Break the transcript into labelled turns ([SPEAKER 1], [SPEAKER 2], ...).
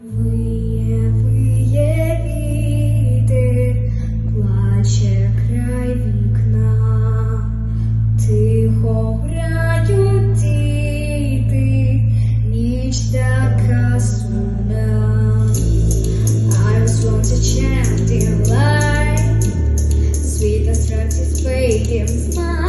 [SPEAKER 1] Виє, виє віти, плаче край вікна, тихо грають діти, ніч така сумна. I was once a champion light, sweet and fading smile.